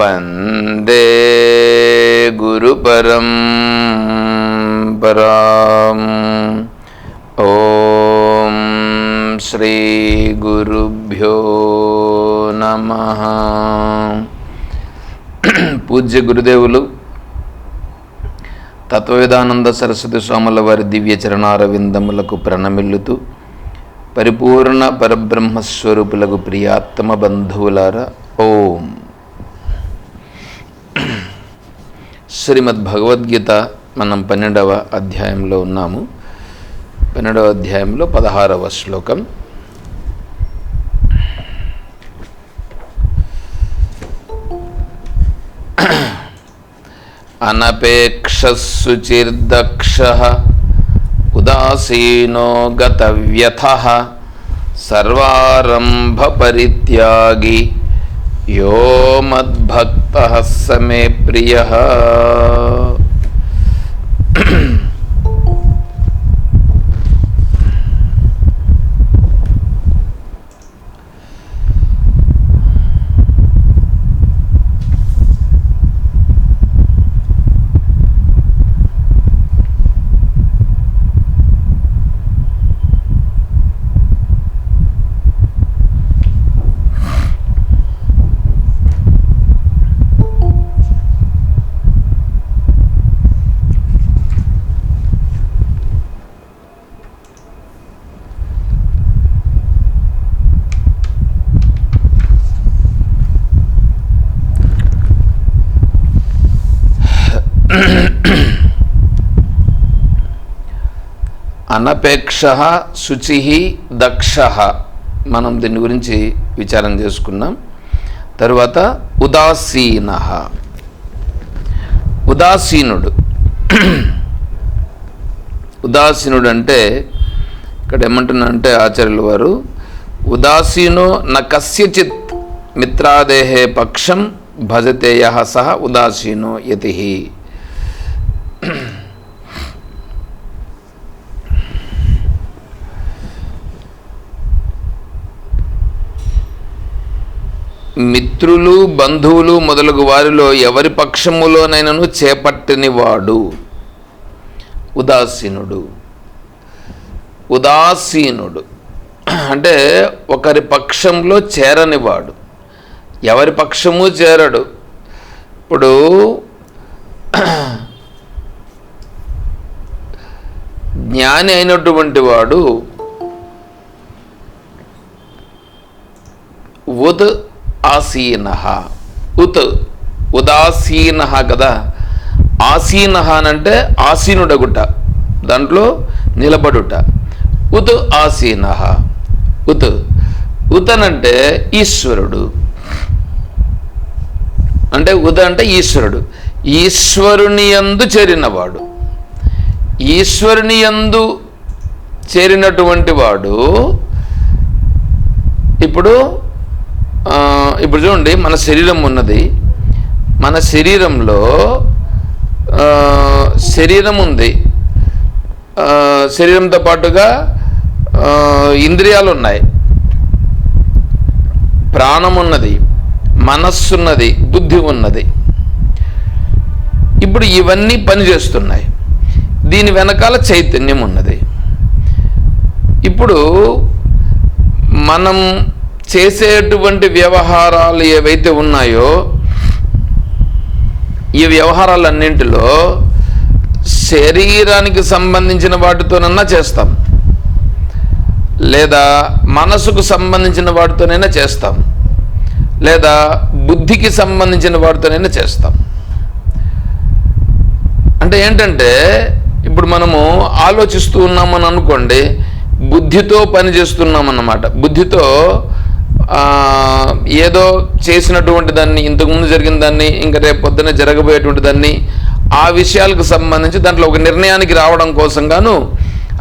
వందే గురుపరం పరాం ఓం శ్రీ గురుభ్యో నమ పూజ్య గురుదేవులు తత్వవేదానంద సరస్వతి స్వాముల వారి దివ్య చరణారవిందములకు ప్రణమిల్లుతూ పరిపూర్ణ పరబ్రహ్మస్వరూపులకు ప్రియాత్మ బంధువులారా ఓం. శ్రీమద్ భగవద్గీత మనం పన్నెండవ అధ్యాయంలో ఉన్నాము. పన్నెండవ అధ్యాయంలో పదహారవ శ్లోకం. అనపేక్షుచిర్దక్ష ఉదాసీనో గతవ్యథ సర్వారంభపరిత్యాగి యో स मे प्रियः। అనపేక్ష శుచి దక్ష. మనం దీని గురించి విచారం చేసుకున్నాం. తరువాత ఉదాసీన. ఉదాసీనుడు. ఉదాసీనుడు అంటే ఇక్కడ ఏమంటున్నారంటే ఆచార్యుల వారు ఉదాసీనో న కస్యచిత్ మిత్రాదేహే పక్షం భజతేయ సహ ఉదాసీనో యతి. మిత్రులు బంధువులు మొదలగు వారిలో ఎవరి పక్షములోనైనను చేపట్టనివాడు? ఉదాసీనుడు. ఉదాసీనుడు. అంటే ఒకరి పక్షంలో చేరనివాడు. ఎవరి పక్షము చేరడు? ఇప్పుడు జ్ఞాని అయినటువంటి వాడు ఉద్ ఆసీన ఉత్ ఉదాసీన కదా. ఆసీన అంటే ఆసీనుడగుట. దాంట్లో నిలబడుట. ఉత్ ఆసీన ఉత్ ఉతనంటే ఈశ్వరుడు. అంటే ఉద అంటే ఈశ్వరుడు. ఈశ్వరుని యందు చేరినవాడు. ఈశ్వరుని యందు చేరినటువంటి వాడు ఇప్పుడు ఇప్పుడు చూడండి మన శరీరం ఉన్నది. మన శరీరంలో శరీరం ఉంది. శరీరంతో పాటుగా ఇంద్రియాలు ఉన్నాయి. ప్రాణం ఉన్నది మనస్సు ఉన్నది బుద్ధి ఉన్నది. ఇప్పుడు ఇవన్నీ పనిచేస్తున్నాయి దీని వెనకాల చైతన్యం ఉన్నది. ఇప్పుడు మనం చేసేటువంటి వ్యవహారాలు ఏవైతే ఉన్నాయో ఈ వ్యవహారాలన్నింటిలో శరీరానికి సంబంధించిన వాటితోనన్నా చేస్తాం. లేదా మనసుకు సంబంధించిన వాటితోనైనా చేస్తాం. లేదా బుద్ధికి సంబంధించిన వాటితోనైనా చేస్తాం. అంటే ఏంటంటే ఇప్పుడు మనము ఆలోచిస్తూ ఉన్నామని అనుకోండి బుద్ధితో పని చేస్తున్నాం అన్నమాట బుద్ధితో ఏదో చేసినటువంటి దాన్ని ఇంతకుముందు జరిగిన దాన్ని ఇంకా రేపు పొద్దున జరగబోయేటువంటి దాన్ని ఆ విషయాలకు సంబంధించి దాంట్లో ఒక నిర్ణయానికి రావడం కోసం గాను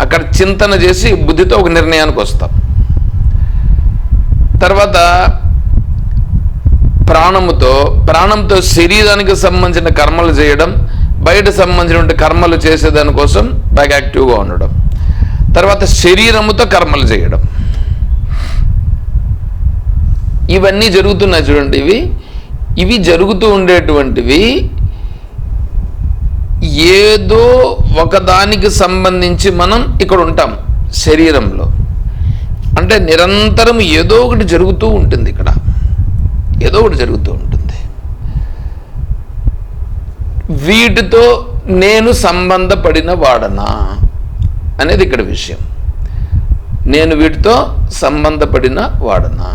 అక్కడ చింతన చేసి బుద్ధితో ఒక నిర్ణయానికి వస్తాం. తర్వాత ప్రాణముతో ప్రాణంతో శరీరానికి సంబంధించిన కర్మలు చేయడం బయట సంబంధించిన కర్మలు చేసేదానికోసం బాగా యాక్టివ్గా ఉండడం. తర్వాత శరీరముతో కర్మలు చేయడం. ఇవన్నీ జరుగుతున్నాయి చూడండి. ఇవి ఇవి జరుగుతూ ఉండేటువంటివి ఏదో ఒకదానికి సంబంధించి మనం ఇక్కడ ఉంటాం శరీరంలో. అంటే నిరంతరం ఏదో ఒకటి జరుగుతూ ఉంటుంది ఇక్కడ. ఏదో ఒకటి జరుగుతూ ఉంటుంది. వీటితో నేను సంబంధపడిన వాడనా అనేది ఇక్కడ విషయం. నేను వీటితో సంబంధపడిన వాడనా?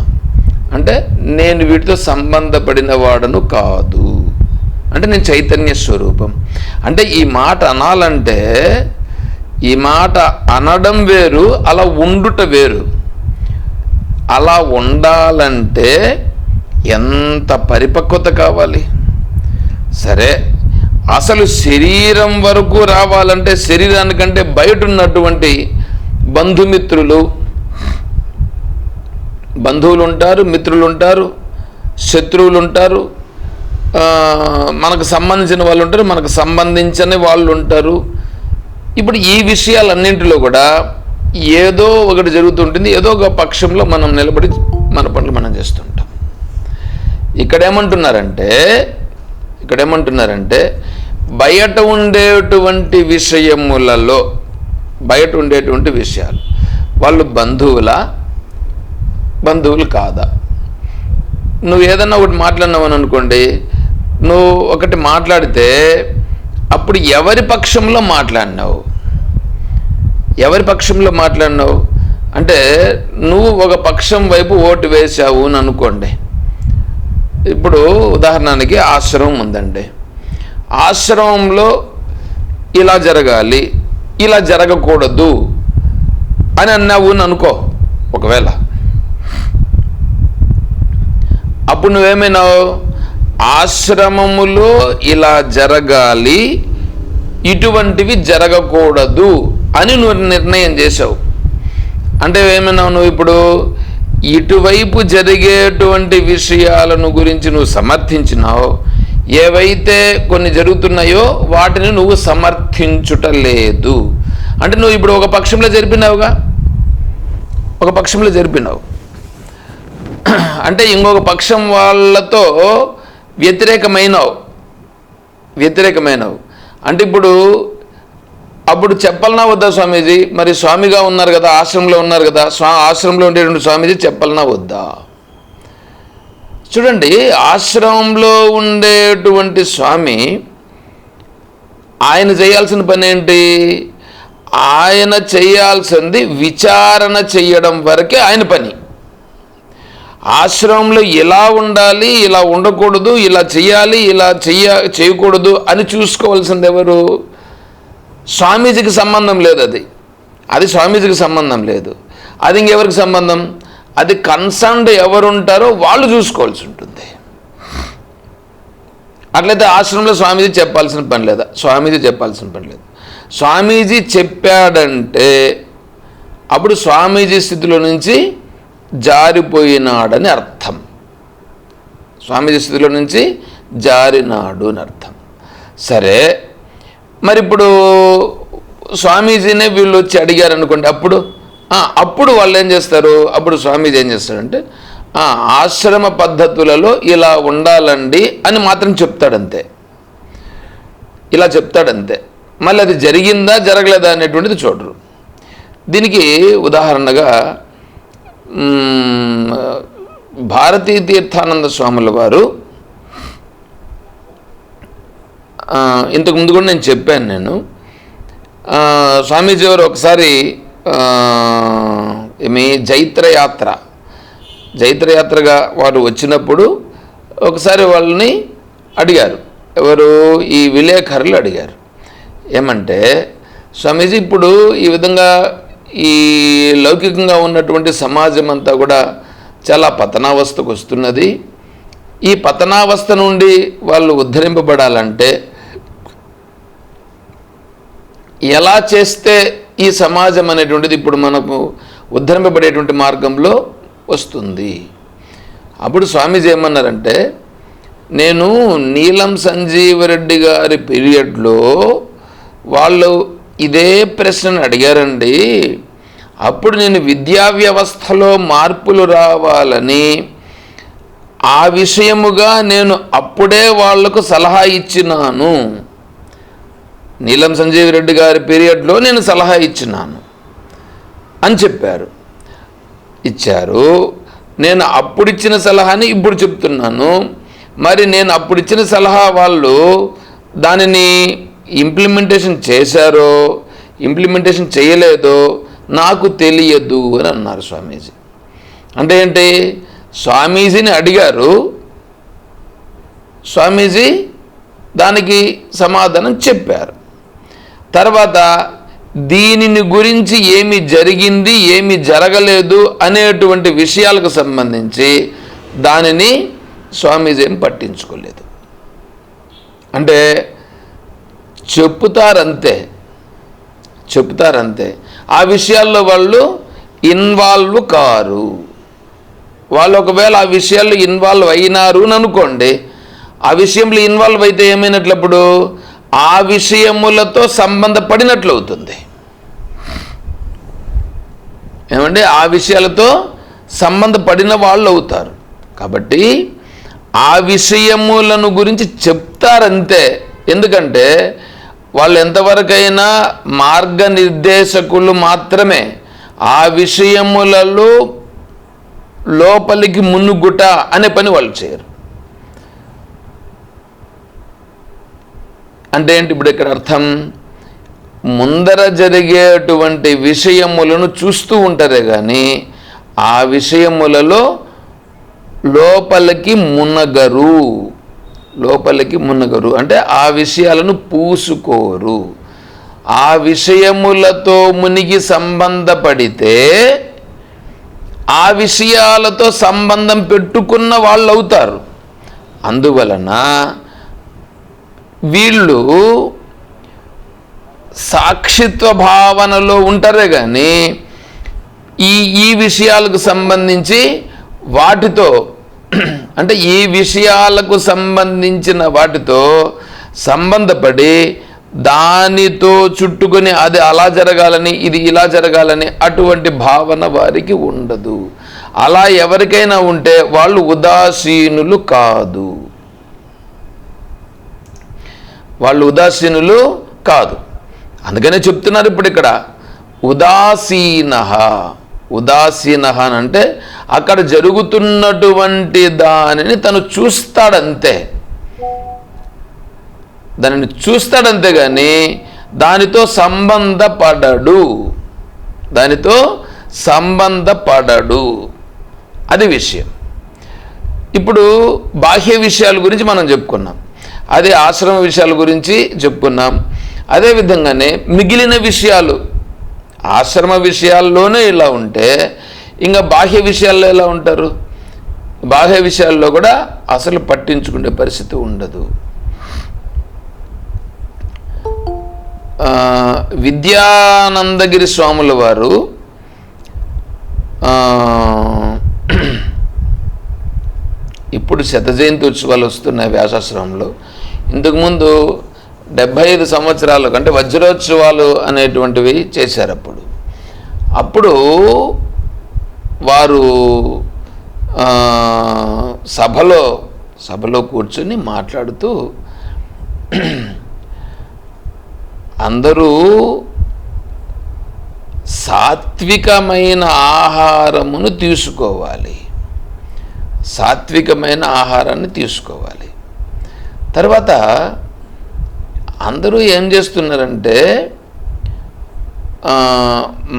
అంటే నేను వీటితో సంబంధపడిన వాడను కాదు. అంటే నేను చైతన్య స్వరూపం. అంటే ఈ మాట అనాలంటే ఈ మాట అనడం వేరు అలా ఉండుట వేరు. అలా ఉండాలంటే ఎంత పరిపక్వత కావాలి? సరే అసలు శరీరం వరకు రావాలంటే శరీరానికంటే బయట ఉన్నటువంటి బంధుమిత్రులు బంధువులు ఉంటారు మిత్రులు ఉంటారు శత్రువులు ఉంటారు మనకు సంబంధించిన వాళ్ళు ఉంటారు మనకు సంబంధించని వాళ్ళు ఉంటారు ఇప్పుడు ఈ విషయాలన్నింటిలో కూడా ఏదో ఒకటి జరుగుతుంటుంది ఏదో ఒక పక్షంలో మనం నిలబడి మన పనులు మనం చేస్తుంటాం. ఇక్కడ ఏమంటున్నారంటే ఇక్కడ ఏమంటున్నారంటే బయట ఉండేటువంటి విషయములలో బయట ఉండేటువంటి విషయాలు వాళ్ళు బంధువుల బంధువులు కాదా? నువ్వు ఏదన్నా ఒకటి మాట్లాడినావు అనుకోండి నువ్వు ఒకటి మాట్లాడితే అప్పుడు ఎవరి పక్షంలో మాట్లాడినావు? ఎవరి పక్షంలో మాట్లాడినావు? అంటే నువ్వు ఒక పక్షం వైపు ఓటు వేసావు అని అనుకోండి. ఇప్పుడు ఉదాహరణకి ఆశ్రమం ఉందండి. ఆశ్రమంలో ఇలా జరగాలి ఇలా జరగకూడదు అని అన్నావు అని అనుకో ఒకవేళ. అప్పుడు నువ్వేమైనావు? ఆశ్రమములో ఇలా జరగాలి ఇటువంటివి జరగకూడదు అని నువ్వు నిర్ణయం చేసావు అంటే ఏమైనావు నువ్వు ఇప్పుడు? ఇటువైపు జరిగేటువంటి విషయాలను గురించి నువ్వు సమర్థించినావు. ఏవైతే కొన్ని జరుగుతున్నాయో వాటిని నువ్వు సమర్థించుట లేదు. అంటే నువ్వు ఇప్పుడు ఒక పక్షంలో జరిపినావుగా? ఒక పక్షంలో జరిపినావు. అంటే ఇంకొక పక్షం వాళ్ళతో వ్యతిరేకమైనవు. వ్యతిరేకమైనవు. అంటే ఇప్పుడు అప్పుడు చెప్పలనా వద్దా స్వామీజీ? మరి స్వామిగా ఉన్నారు కదా ఆశ్రమంలో ఉన్నారు కదా స్వా ఆశ్రమంలో ఉండేటువంటి స్వామీజీ చెప్పలనా వద్దా? చూడండి ఆశ్రమంలో ఉండేటువంటి స్వామి ఆయన చేయాల్సిన పని ఏంటి ఆయన చేయాల్సింది విచారణ చేయడం వరకే ఆయన పని. ఆశ్రమంలో ఇలా ఉండాలి ఇలా ఉండకూడదు ఇలా చేయాలి ఇలా చెయ్య చేయకూడదు అని చూసుకోవాల్సింది ఎవరు? స్వామీజీకి సంబంధం లేదు అది. అది స్వామీజీకి సంబంధం లేదు. అది ఇంకెవరికి సంబంధం? అది కన్సర్న్డ్ ఎవరు ఉంటారో వాళ్ళు చూసుకోవాల్సి ఉంటుంది. అట్లయితే ఆశ్రమంలో స్వామీజీ చెప్పాల్సిన పని లేదా? స్వామీజీ చెప్పాల్సిన పని లేదు. స్వామీజీ చెప్పాడంటే అప్పుడు స్వామీజీ స్థితిలో నుంచి జారిపోయినాడని అర్థం. స్వామీజీ స్థితిలో నుంచి జారినాడు అని అర్థం. సరే మరి ఇప్పుడు స్వామీజీనే వీళ్ళు వచ్చి అడిగారు అనుకోండి అప్పుడు అప్పుడు వాళ్ళు ఏం చేస్తారు? అప్పుడు స్వామీజీ ఏం చేస్తాడంటే ఆశ్రమ పద్ధతులలో ఇలా ఉండాలండి అని మాత్రం చెప్తాడంతే. ఇలా చెప్తాడంతే. మళ్ళీ అది జరిగిందా జరగలేదా అనేటువంటిది చూడరు. దీనికి ఉదాహరణగా భారతీ తీర్థానంద స్వాముల వారు ఇంతకుముందు ఇంతకు ముందు కూడా నేను చెప్పాను నేను. స్వామీజీ వారు ఒకసారి మీ జైత్రయాత్ర జైత్రయాత్రగా వారు వచ్చినప్పుడు ఒకసారి వాళ్ళని అడిగారు. ఎవరు? ఈ విలేకరులు అడిగారు. ఏమంటే స్వామీజీ ఇప్పుడు ఈ విధంగా ఈ లౌకికంగా ఉన్నటువంటి సమాజం అంతా కూడా చాలా పతనావస్థకు వస్తున్నది. ఈ పతనావస్థ నుండి వాళ్ళు ఉద్ధరింపబడాలంటే ఎలా చేస్తే ఈ సమాజం అనేటువంటిది ఇప్పుడు మనకు ఉద్ధరింపబడేటువంటి మార్గంలో వస్తుంది. అప్పుడు స్వామీజీ ఏమన్నారంటే నేను నీలం సంజీవరెడ్డి గారి పీరియడ్లో వాళ్ళు ఇదే ప్రశ్నను అడిగారండి. అప్పుడు నేను విద్యా వ్యవస్థలో మార్పులు రావాలని ఆ విషయముగా నేను అప్పుడే వాళ్ళకు సలహా ఇచ్చినాను. నీలం సంజీవ్ రెడ్డి గారి పీరియడ్లో నేను సలహా ఇచ్చినాను అని చెప్పారు. ఇచ్చారు. నేను అప్పుడు ఇచ్చిన సలహాని ఇప్పుడు చెప్తున్నాను. మరి నేను అప్పుడు ఇచ్చిన సలహా వాళ్ళు దానిని ఇంప్లిమెంటేషన్ చేశారో ఇంప్లిమెంటేషన్ చేయలేదో నాకు తెలియదు అని అన్నారు స్వామీజీ. అంటే ఏంటి? స్వామీజీని అడిగారు. స్వామీజీ దానికి సమాధానం చెప్పారు. తర్వాత దీనిని గురించి ఏమి జరిగింది ఏమి జరగలేదు అనేటువంటి విషయాలకు సంబంధించి దానిని స్వామీజీ ఏం పట్టించుకోలేదు. అంటే చెప్పుతారంతే. చెప్తారంతే ఆ విషయాల్లో వాళ్ళు ఇన్వాల్వ్ కారు. వాళ్ళు ఒకవేళ ఆ విషయాల్లో ఇన్వాల్వ్ అయినారు అని అనుకోండి ఆ విషయంలో ఇన్వాల్వ్ అయితే ఏమైనట్లప్పుడు? ఆ విషయములతో సంబంధపడినట్లు అవుతుంది. ఏమంటే ఆ విషయాలతో సంబంధపడిన వాళ్ళు అవుతారు. కాబట్టి ఆ విషయములను గురించి చెప్తారంతే. ఎందుకంటే వాళ్ళు ఎంతవరకైనా మార్గనిర్దేశకులు మాత్రమే. ఆ విషయములలో లోపలికి మునుగుట అనే పని వాళ్ళు చేయరు. అంటే ఏంటి ఇప్పుడు ఇక్కడ అర్థం? ముందర జరిగేటువంటి విషయములను చూస్తూ ఉంటారే కానీ ఆ విషయములలో లోపలికి మునగరు. లోపలికి మునగరు. అంటే ఆ విషయాలను పూసుకోరు. ఆ విషయములతో మునిగి సంబంధపడితే ఆ విషయాలతో సంబంధం పెట్టుకున్న వాళ్ళు అవుతారు అందువలన వీళ్ళు సాక్షిత్వ భావనలో ఉంటారే కానీ ఈ ఈ విషయాలకు సంబంధించి వాటితో అంటే ఈ విషయాలకు సంబంధించిన వాటితో సంబంధపడి దానితో చుట్టుకొని అది అలా జరగాలని ఇది ఇలా జరగాలని అటువంటి భావన వారికి ఉండదు. అలా ఎవరికైనా ఉంటే వాళ్ళు ఉదాసీనులు కాదు. వాళ్ళు ఉదాసీనులు కాదు. అందుకనే చెప్తున్నారు ఇప్పుడు ఇక్కడ ఉదాసీన ఉదాసీన అని అంటే అక్కడ జరుగుతున్నటువంటి దానిని తను చూస్తాడంతే. దానిని చూస్తాడంతే కానీ దానితో సంబంధపడడు. దానితో సంబంధపడడు. అది విషయం. ఇప్పుడు బాహ్య విషయాల గురించి మనం చెప్పుకున్నాం. అదే ఆశ్రమ విషయాల గురించి చెప్పుకున్నాం. అదేవిధంగానే మిగిలిన విషయాలు ఆశ్రమ విషయాల్లోనే ఇలా ఉంటే ఇంకా బాహ్య విషయాల్లో ఎలా ఉంటారు? బాహ్య విషయాల్లో కూడా అసలు పట్టించుకునే పరిస్థితి ఉండదు. విద్యానందగిరి స్వాముల వారు ఇప్పుడు శత జయంతి ఉత్సవాలు వస్తున్నాయి వ్యాసాశ్రమంలో. ఇంతకుముందు డెబ్భై ఐదు సంవత్సరాలు అంటే వజ్రోత్సవాలు అనేటువంటివి చేశారు అప్పుడు. అప్పుడు వారు సభలో సభలో కూర్చొని మాట్లాడుతూ అందరూ సాత్వికమైన ఆహారమును తీసుకోవాలి. సాత్వికమైన ఆహారాన్ని తీసుకోవాలి. తర్వాత అందరూ ఏం చేస్తున్నారంటే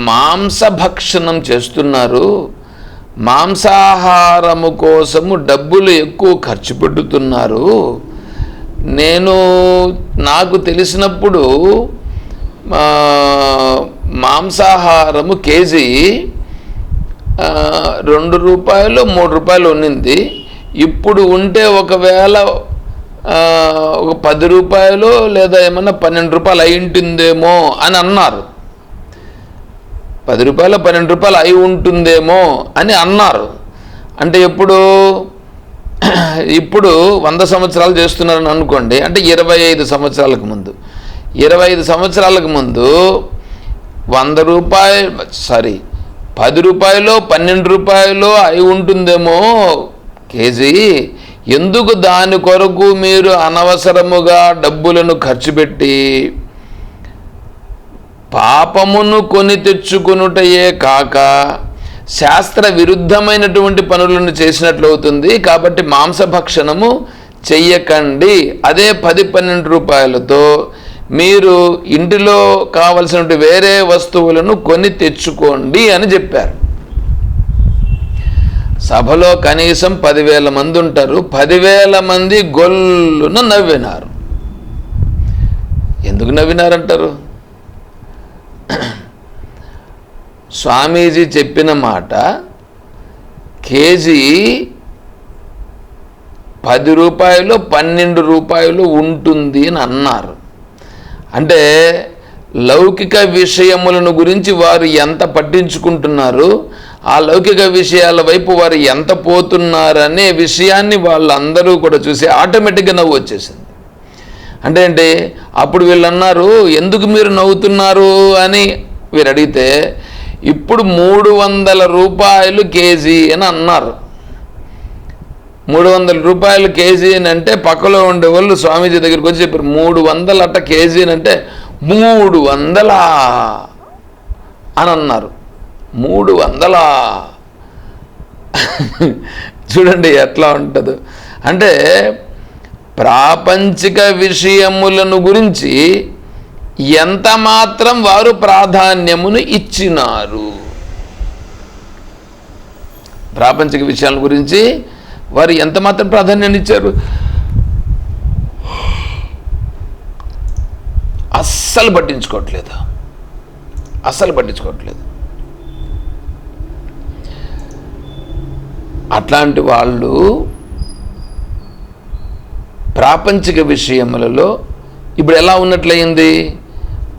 మాంసభక్షణం చేస్తున్నారు. మాంసాహారము కోసము డబ్బులు ఎక్కువ ఖర్చు పెడుతున్నారు. నేను నాకు తెలిసినప్పుడు మాంసాహారము కేజీ రెండు రూపాయలు మూడు రూపాయలు ఉన్నింది. ఇప్పుడు ఉంటే ఒకవేళ ఒక పది రూపాయలు లేదా ఏమన్నా పన్నెండు రూపాయలు అయి ఉంటుందేమో అని అన్నారు. పది రూపాయలు పన్నెండు రూపాయలు అయి ఉంటుందేమో అని అన్నారు. అంటే ఎప్పుడు? ఇప్పుడు వంద సంవత్సరాలు చేస్తున్నారని అనుకోండి. అంటే ఇరవై ఐదు సంవత్సరాలకు ముందు. ఇరవై ఐదు సంవత్సరాలకు ముందు వంద రూపాయలు సారీ పది రూపాయలు పన్నెండు రూపాయలు అయి ఉంటుందేమో కేజీ ఎందుకు దాని కొరకు మీరు అనవసరముగా డబ్బులను ఖర్చు పెట్టి పాపమును కొని తెచ్చుకునుటయే కాక శాస్త్ర విరుద్ధమైనటువంటి పనులను చేసినట్లు అవుతుంది. కాబట్టి మాంసభక్షణము చెయ్యకండి. అదే పది పన్నెండు రూపాయలతో మీరు ఇంటిలో కావలసినటువంటి వేరే వస్తువులను కొని తెచ్చుకోండి అని చెప్పారు. సభలో కనీసం పదివేల మంది ఉంటారు పదివేల మంది గొల్లున నవ్వినారు. ఎందుకు నవ్వినారంటారు? స్వామీజీ చెప్పిన మాట కేజీ పది రూపాయలు పన్నెండు రూపాయలు ఉంటుంది అని అన్నారు. అంటే లౌకిక విషయములను గురించి వారు ఎంత పట్టించుకుంటున్నారు? ఆ లౌకిక విషయాల వైపు వారు ఎంత పోతున్నారనే విషయాన్ని వాళ్ళందరూ కూడా చూసి ఆటోమేటిక్గా నవ్వు వచ్చేసింది. అంటే ఏంటి? అప్పుడు వీళ్ళు అన్నారు ఎందుకు మీరు నవ్వుతున్నారు? అని వీరు అడిగితే ఇప్పుడు మూడు వందల రూపాయలు కేజీ అని అన్నారు. మూడు వందల రూపాయలు కేజీ అని అంటే పక్కలో ఉండే వాళ్ళు స్వామీజీ దగ్గరికి వచ్చి చెప్పారు మూడు వందలు అట్ట కేజీ అని అంటే మూడు వందలా అని అన్నారు. మూడు వందల చూడండి ఎట్లా ఉంటుందో. అంటే ప్రాపంచిక విషయములను గురించి ఎంత మాత్రం వారు ప్రాధాన్యమును ఇచ్చినారు. ప్రాపంచిక విషయాల గురించి వారు ఎంత మాత్రం ప్రాధాన్యాన్ని ఇచ్చారు? అస్సలు పట్టించుకోవట్లేదు. అస్సలు పట్టించుకోవట్లేదు. అట్లాంటి వాళ్ళు ప్రాపంచిక విషయములలో ఇప్పుడు ఎలా ఉన్నట్లయింది?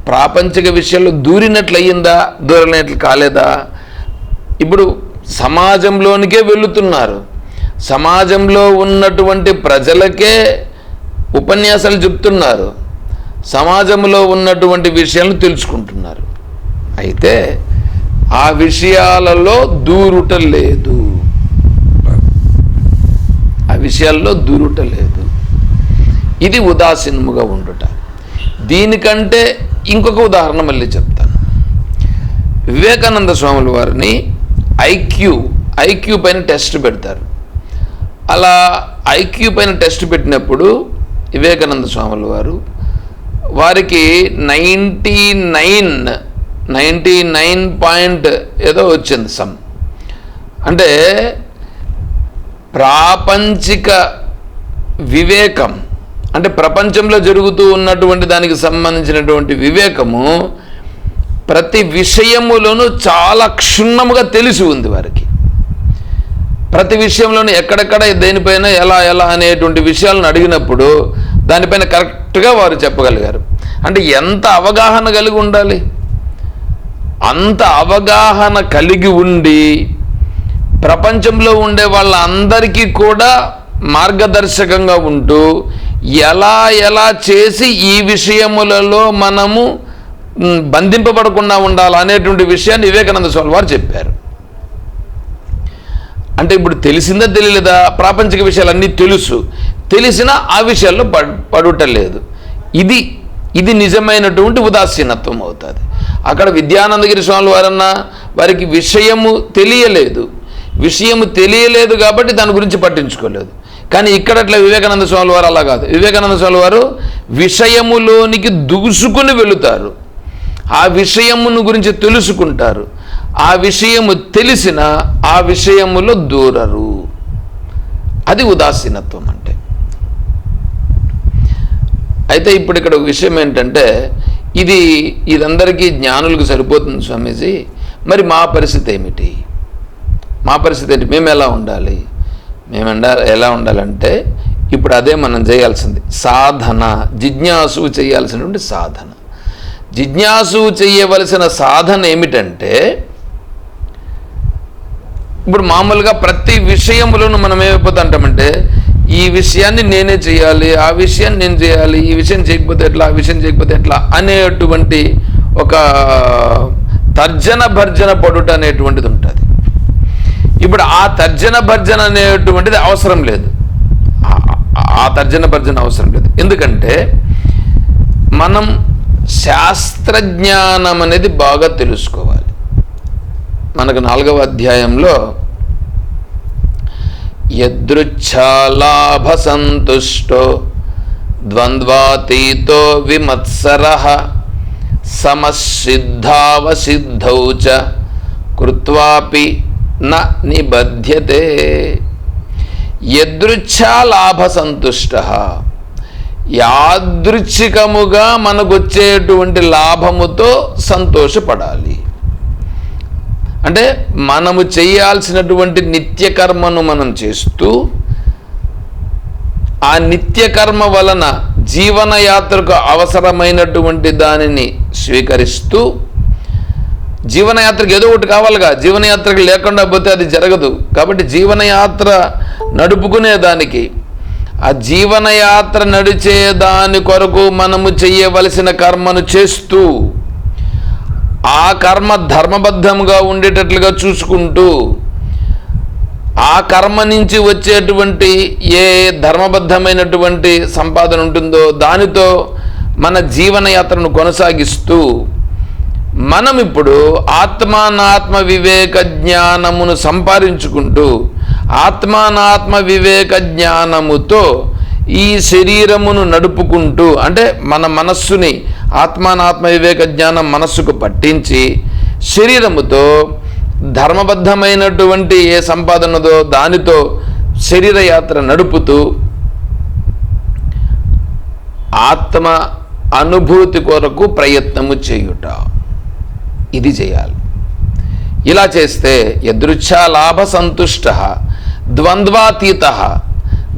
ప్రాపంచిక విషయంలో దూరినట్లయిందా? దూరనట్లు కాలేదా? ఇప్పుడు సమాజంలోనికే వెళుతున్నారు. సమాజంలో ఉన్నటువంటి ప్రజలకే ఉపన్యాసాలు చెప్తున్నారు. సమాజంలో ఉన్నటువంటి విషయాలను తెలుసుకుంటున్నారు. అయితే ఆ విషయాలలో దూరుట లేదు. విషయాల్లో దూరుట లేదు ఇది ఉదాసీనముగా ఉండుట. దీనికంటే ఇంకొక ఉదాహరణ మళ్ళీ చెప్తాను. వివేకానంద స్వాముల వారిని ఐక్యూ ఐక్యూ పైన టెస్ట్ పెడతారు. అలా ఐక్యూ పైన టెస్ట్ పెట్టినప్పుడు వివేకానంద స్వాముల వారు వారికి ninety nine ninety nine point ఏదో వచ్చింది సమ్. అంటే ప్రాపంచిక వివేకం. అంటే ప్రపంచంలో జరుగుతూ ఉన్నటువంటి దానికి సంబంధించినటువంటి వివేకము ప్రతి విషయములోనూ చాలా క్షుణ్ణముగా తెలిసి ఉంది వారికి. ప్రతి విషయంలోనూ ఎక్కడెక్కడ దేనిపైన ఎలా ఎలా అనేటువంటి విషయాలను అడిగినప్పుడు దానిపైన కరెక్ట్గా వారు చెప్పగలిగారు. అంటే ఎంత అవగాహన కలిగి ఉండాలి? అంత అవగాహన కలిగి ఉండి ప్రపంచంలో ఉండే వాళ్ళందరికీ కూడా మార్గదర్శకంగా ఉంటూ ఎలా ఎలా చేసి ఈ విషయములలో మనము బంధింపబడకుండా ఉండాలి అనేటువంటి విషయాన్ని వివేకానంద స్వామి వారు చెప్పారు. అంటే ఇప్పుడు తెలిసిందా తెలియలేదా? ప్రాపంచిక విషయాలన్నీ తెలుసు. తెలిసినా ఆ విషయాల్లో పడ్ పడుటలేదు. ఇది ఇది నిజమైనటువంటి ఉదాసీనత్వం అవుతుంది. అక్కడ విద్యానందగిరి స్వామి వారన్నా వారికి విషయము తెలియలేదు. విషయము తెలియలేదు కాబట్టి దాని గురించి పట్టించుకోలేదు. కానీ ఇక్కడ అట్లా వివేకానంద స్వామి వారు అలా కాదు. వివేకానంద స్వామి వారు విషయములోనికి దూసుకుని వెళుతారు. ఆ విషయమును గురించి తెలుసుకుంటారు. ఆ విషయము తెలిసిన ఆ విషయములో దూరరు. అది ఉదాసీనత్వం అంటే. అయితే ఇప్పుడు ఇక్కడ ఒక విషయం ఏంటంటే ఇది ఇదందరికీ జ్ఞానులకు సరిపోతుంది స్వామీజీ. మరి మా పరిస్థితి ఏమిటి? మా పరిస్థితి ఏంటి? మేము ఎలా ఉండాలి? మేము ఎలా ఉండాలంటే ఇప్పుడు అదే మనం చేయాల్సింది. సాధన. జిజ్ఞాసు చేయాల్సినటువంటి సాధన. జిజ్ఞాసు చేయవలసిన సాధన ఏమిటంటే ఇప్పుడు మామూలుగా ప్రతి విషయములను మనం ఏమైపోతుంటామంటే ఈ విషయాన్ని నేనే చేయాలి ఆ విషయాన్ని నేను చేయాలి ఈ విషయం చేయకపోతే ఎట్లా ఆ విషయం చేయకపోతే ఎట్లా అనేటువంటి ఒక తర్జన భర్జన పడుట అనేటువంటిది ఉంటుంది. ఇప్పుడు ఆ తర్జన భర్జన అనేటువంటిది అవసరం లేదు. ఆ- తర్జన భర్జన అవసరం లేదు. ఎందుకంటే మనం శాస్త్రజ్ఞానం అనేది బాగా తెలుసుకోవాలి. మనకు నాలుగవ అధ్యాయంలో యదృచ్ఛాలాభ సంతుష్టో ద్వంద్వాతీతో విమత్సర సమసిద్ధావసిద్ధౌ చ కృత్వాపి న నిబధ్యతే. యదృచ్ఛాలాభ సంతుష్ట యాదృచ్ఛికముగా మనకొచ్చేటువంటి లాభముతో సంతోషపడాలి. అంటే మనము చేయాల్సినటువంటి నిత్యకర్మను మనం చేస్తూ ఆ నిత్యకర్మ వలన జీవనయాత్రకు అవసరమైనటువంటి దానిని స్వీకరిస్తూ జీవనయాత్రకి ఏదో ఒకటి కావాలిగా. జీవనయాత్రకు లేకుండా పోతే అది జరగదు. కాబట్టి జీవనయాత్ర నడుపుకునే దానికి ఆ జీవనయాత్ర నడిచే దాని కొరకు మనము చేయవలసిన కర్మను చేస్తూ ఆ కర్మ ధర్మబద్ధంగా ఉండేటట్లుగా చూసుకుంటూ ఆ కర్మ నుంచి వచ్చేటువంటి ఏ ధర్మబద్ధమైనటువంటి సంపాదన ఉంటుందో దానితో మన జీవనయాత్రను కొనసాగిస్తూ మనం ఇప్పుడు ఆత్మానాత్మ వివేక జ్ఞానమును సంపాదించుకుంటూ ఆత్మానాత్మ వివేక జ్ఞానముతో ఈ శరీరమును నడుపుకుంటూ అంటే మన మనస్సుని ఆత్మానాత్మ వివేక జ్ఞానం మనస్సుకు పట్టించి శరీరముతో ధర్మబద్ధమైనటువంటి ఏ సంపాదనదో దానితో శరీరయాత్ర నడుపుతూ ఆత్మ అనుభూతి కొరకు ప్రయత్నము చేయుట. ఇది చేయాలి. ఇలా చేస్తే యదృచ్ఛా లాభ సంతుష్ట ద్వంద్వాతీత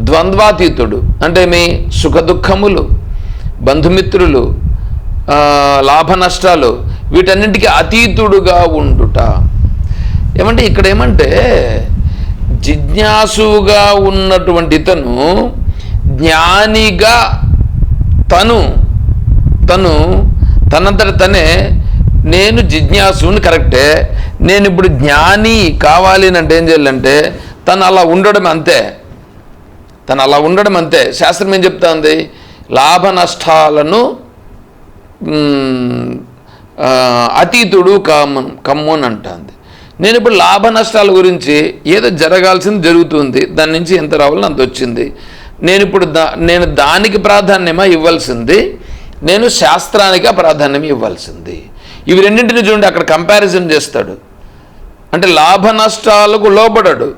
ద్వంద్వాతీతుడు అంటే మీ సుఖ దుఃఖములు బంధుమిత్రులు లాభ నష్టాలు వీటన్నింటికి అతీతుడుగా ఉండుట. ఏమంటే ఇక్కడ ఏమంటే జిజ్ఞాసుగా ఉన్నటువంటి తను జ్ఞానిగా తను తను తనంతట తనే నేను జిజ్ఞాసుని కరెక్టే నేను ఇప్పుడు జ్ఞాని కావాలి అని అంటే ఏం చేయాలంటే తను అలా ఉండడం అంతే. తను అలా ఉండడం అంతే. శాస్త్రం ఏం చెప్తా ఉంది లాభ నష్టాలను అతీతుడు కమ్ము కమ్ము అని అంటుంది. నేను ఇప్పుడు లాభ నష్టాల గురించి ఏదో జరగాల్సింది జరుగుతుంది. దాని నుంచి ఎంత రావాలో అంత వచ్చింది. నేను ఇప్పుడు దా నేను దానికి ప్రాధాన్యమా ఇవ్వాల్సింది? నేను శాస్త్రానికి ఆ ప్రాధాన్యం ఇవ్వాల్సింది. ఇవి రెండింటిని చూడండి అక్కడ కంపారిజన్ చేస్తాడు. అంటే లాభ నష్టాలకు లోబడడు.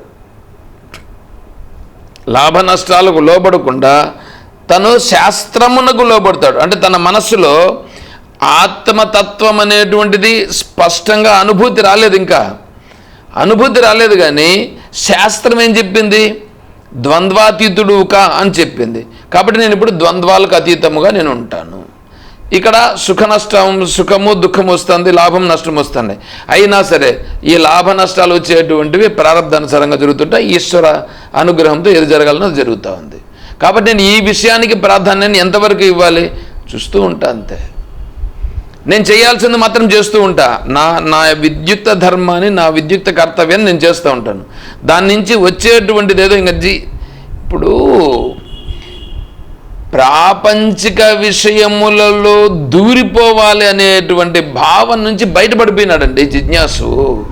లాభ నష్టాలకు లోబడకుండా తను శాస్త్రమునకు లోబడతాడు. అంటే తన మనస్సులో ఆత్మతత్వం అనేటువంటిది స్పష్టంగా అనుభూతి రాలేదు ఇంకా. అనుభూతి రాలేదు కానీ శాస్త్రం ఏం చెప్పింది? ద్వంద్వాతీతుడు కా అని చెప్పింది. కాబట్టి నేను ఇప్పుడు ద్వంద్వాలకు అతీతముగా నేను ఉంటాను. ఇక్కడ సుఖ నష్టం సుఖము దుఃఖం వస్తుంది లాభం నష్టం వస్తుంది. అయినా సరే ఈ లాభ నష్టాలు వచ్చేటువంటివి ప్రారంధానుసారంగా జరుగుతుంటాయి. ఈశ్వర అనుగ్రహంతో ఏది జరగాలనో జరుగుతూ ఉంది. కాబట్టి నేను ఈ విషయానికి ప్రాధాన్యాన్ని ఎంతవరకు ఇవ్వాలి? చూస్తూ ఉంటా అంతే. నేను చేయాల్సింది మాత్రం చేస్తూ ఉంటా. నా నా విద్యుక్త ధర్మాన్ని నా విద్యుక్త కర్తవ్యాన్ని నేను చేస్తూ ఉంటాను. దాని నుంచి వచ్చేటువంటిది ఏదో ఇంకా జీ ఇప్పుడు ప్రాపంచిక విషయములలో దూరిపోవాలి అనేటువంటి భావం నుంచి బయటపడిపోయినాడండి జిజ్ఞాసు.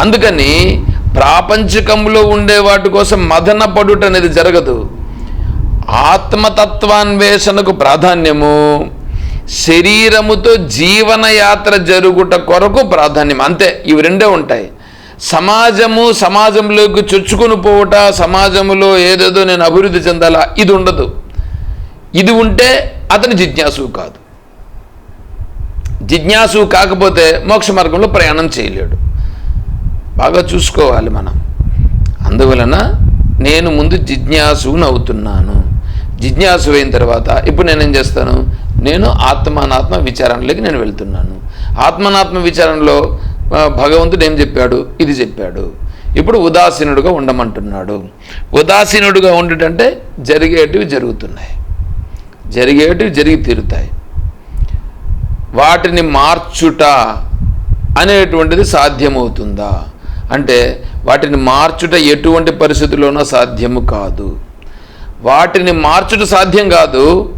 అందుకని ప్రాపంచికంలో ఉండే వాటి కోసం మదన పడుట అనేది జరగదు. ఆత్మతత్వాన్వేషణకు ప్రాధాన్యము. శరీరముతో జీవనయాత్ర జరుగుట కొరకు ప్రాధాన్యం. అంతే ఇవి రెండే ఉంటాయి. సమాజము సమాజంలోకి చొచ్చుకొని పోవుట సమాజంలో ఏదేదో నేను అభివృద్ధి చెందాలా ఇది ఉండదు. ఇది ఉంటే అతను జిజ్ఞాసు కాదు. జిజ్ఞాసు కాకపోతే మోక్ష మార్గంలో ప్రయాణం చేయలేడు. బాగా చూసుకోవాలి మనం. అందువలన నేను ముందు జిజ్ఞాసుని అవుతున్నాను జిజ్ఞాసు అయిన తర్వాత ఇప్పుడు నేనేం చేస్తాను? నేను ఆత్మానాత్మ విచారణలోకి నేను వెళ్తున్నాను. ఆత్మనాత్మ విచారణలో భగవంతుడు ఏం చెప్పాడు? ఇది చెప్పాడు. ఇప్పుడు ఉదాసీనుడుగా ఉండమంటున్నాడు. ఉదాసీనుడుగా ఉండటంటే జరిగేటివి జరుగుతున్నాయి. జరిగేటివి జరిగి తీరుతాయి. వాటిని మార్చుట అనేటువంటిది సాధ్యమవుతుందా? అంటే వాటిని మార్చుట ఎటువంటి పరిస్థితుల్లోనూ సాధ్యము కాదు. వాటిని మార్చుట సాధ్యం కాదు.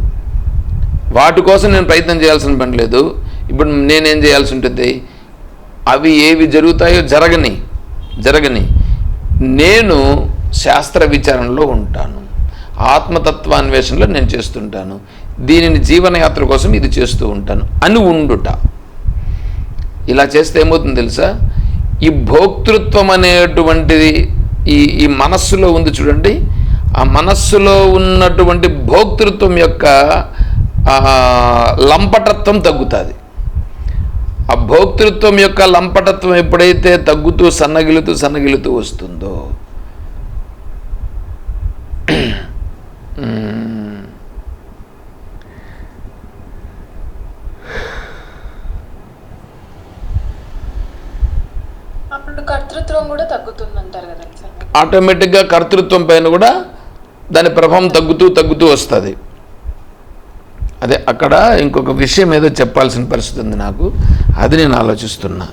వాటి కోసం నేను ప్రయత్నం చేయాల్సిన పని లేదు. ఇప్పుడు నేనేం చేయాల్సి ఉంటుంది? అవి ఏవి జరుగుతాయో జరగని జరగని నేను శాస్త్ర విచారణలో ఉంటాను. ఆత్మతత్వాన్వేషణలో నేను చేస్తుంటాను. దీనిని జీవనయాత్ర కోసం ఇది చేస్తూ ఉంటాను. అని ఉండుట. ఇలా చేస్తే ఏమవుతుంది తెలుసా? ఈ భోక్తృత్వం అనేటువంటిది ఈ ఈ మనస్సులో ఉంది చూడండి. ఆ మనస్సులో ఉన్నటువంటి భోక్తృత్వం యొక్క లంపటత్వం తగ్గుతుంది. ఆ భోక్తృత్వం యొక్క లంపటత్వం ఎప్పుడైతే తగ్గుతూ సన్నగిలుతూ సన్నగిలుతూ వస్తుందో కర్తృత్వం కూడా తగ్గుతుందంటారు కదా ఆటోమేటిక్గా కర్తృత్వం పైన కూడా దాని ప్రభావం తగ్గుతూ తగ్గుతూ వస్తుంది. అదే అక్కడ ఇంకొక విషయం ఏదో చెప్పాల్సిన పరిస్థితి ఉంది నాకు. అది నేను ఆలోచిస్తున్నా.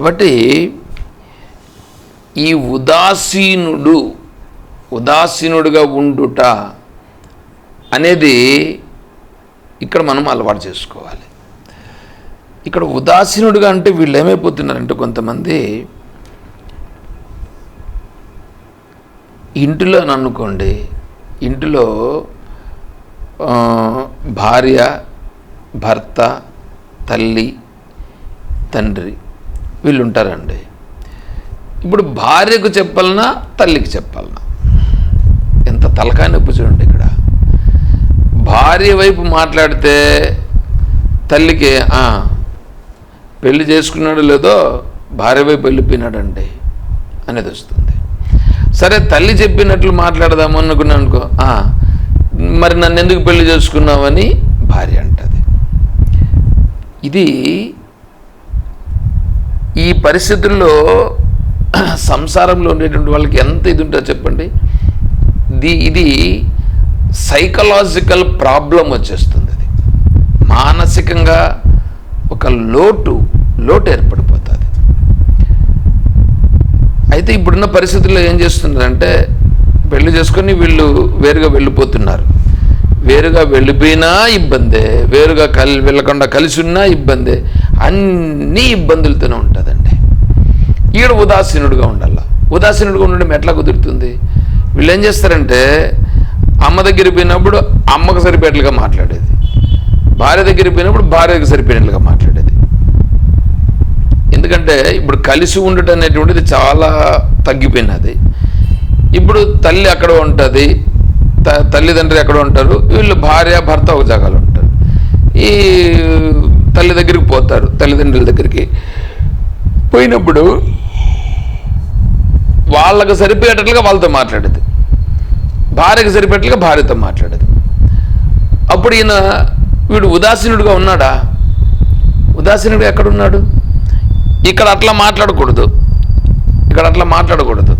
కాబట్టి ఈ ఉదాసీనుడు ఉదాసీనుడుగా ఉండుట అనేది ఇక్కడ మనం అలవాటు చేసుకోవాలి. ఇక్కడ ఉదాసీనుడుగా అంటే వీళ్ళు ఏమైపోతున్నారంటే కొంతమంది ఇంటిలో అనుకోండి ఇంటిలో భార్య భర్త తల్లి తండ్రి వీళ్ళు ఉంటారండి ఇప్పుడు భార్యకు చెప్పాలనా తల్లికి చెప్పాలనా ఎంత తలకాయ నొప్పి చూడండి ఇక్కడ. భార్య వైపు మాట్లాడితే తల్లికి పెళ్ళి చేసుకున్నాడు లేదో భార్య వైపు వెళ్ళిపోయినాడండి అనేది వస్తుంది. సరే తల్లి చెప్పినట్లు మాట్లాడదాము అనుకున్నాను అనుకో మరి నన్ను ఎందుకు పెళ్ళి చేసుకున్నావని భార్య అంటది. ఇది ఈ పరిస్థితుల్లో సంసారంలో ఉండేటువంటి వాళ్ళకి ఎంత ఇది ఉంటుందో చెప్పండి. ది ఇది సైకలాజికల్ ప్రాబ్లం వచ్చేస్తుంది అది. మానసికంగా ఒక లోటు లోటు ఏర్పడిపోతుంది. అయితే ఇప్పుడున్న పరిస్థితుల్లో ఏం చేస్తున్నారంటే పెళ్ళి చేసుకొని వీళ్ళు వేరుగా వెళ్ళిపోతున్నారు. వేరుగా వెళ్ళిపోయినా ఇబ్బందే వేరుగా కలి వెళ్ళకుండా కలిసి ఉన్నా ఇబ్బందే. అన్ని ఇబ్బందులతోనే ఉంటుందండి. ఈడ ఉదాసీనుడుగా ఉండాల. ఉదాసీనుడుగా ఉండడం ఎట్లా కుదురుతుంది? వీళ్ళు ఏం చేస్తారంటే అమ్మ దగ్గర పోయినప్పుడు అమ్మకు సరిపోయేట్లుగా మాట్లాడేది. భార్య దగ్గర పోయినప్పుడు భార్యకు సరిపోయినట్లుగా మాట్లాడేది. ఎందుకంటే ఇప్పుడు కలిసి ఉండటం అనేటువంటిది చాలా తగ్గిపోయినది. ఇప్పుడు తల్లి అక్కడ ఉంటుంది త- తల్లిదండ్రులు ఎక్కడ ఉంటారు వీళ్ళు భార్య భర్త ఒక జాగాలు ఉంటారు. ఈ తల్లి దగ్గరికి పోతారు తల్లిదండ్రుల దగ్గరికి. పోయినప్పుడు వాళ్ళకు సరిపోయేటట్లుగా వాళ్ళతో మాట్లాడేది. భార్యకు సరిపోయేట్లుగా భార్యతో మాట్లాడేది. అప్పుడు ఈయన వీడు ఉదాసీనుడిగా ఉన్నాడా? ఉదాసీనుడు ఎక్కడున్నాడు? ఇక్కడ అట్లా మాట్లాడకూడదు. ఇక్కడ అట్లా మాట్లాడకూడదు.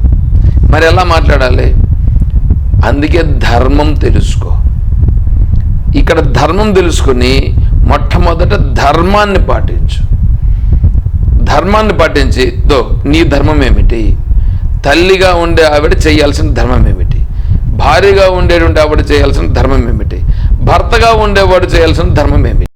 మరి ఎలా మాట్లాడాలి? అందుకే ధర్మం తెలుసుకో. ఇక్కడ ధర్మం తెలుసుకుని మొట్టమొదట ధర్మాన్ని పాటించు. ధర్మాన్ని పాటించి దో నీ ధర్మం ఏమిటి తల్లిగా ఉండే ఆవిడ చేయాల్సిన ధర్మం ఏమిటి భార్యగా ఉండేటువంటి ఆవిడ చేయాల్సిన ధర్మం ఏమిటి భర్తగా ఉండేవాడు చేయాల్సిన ధర్మం ఏమిటి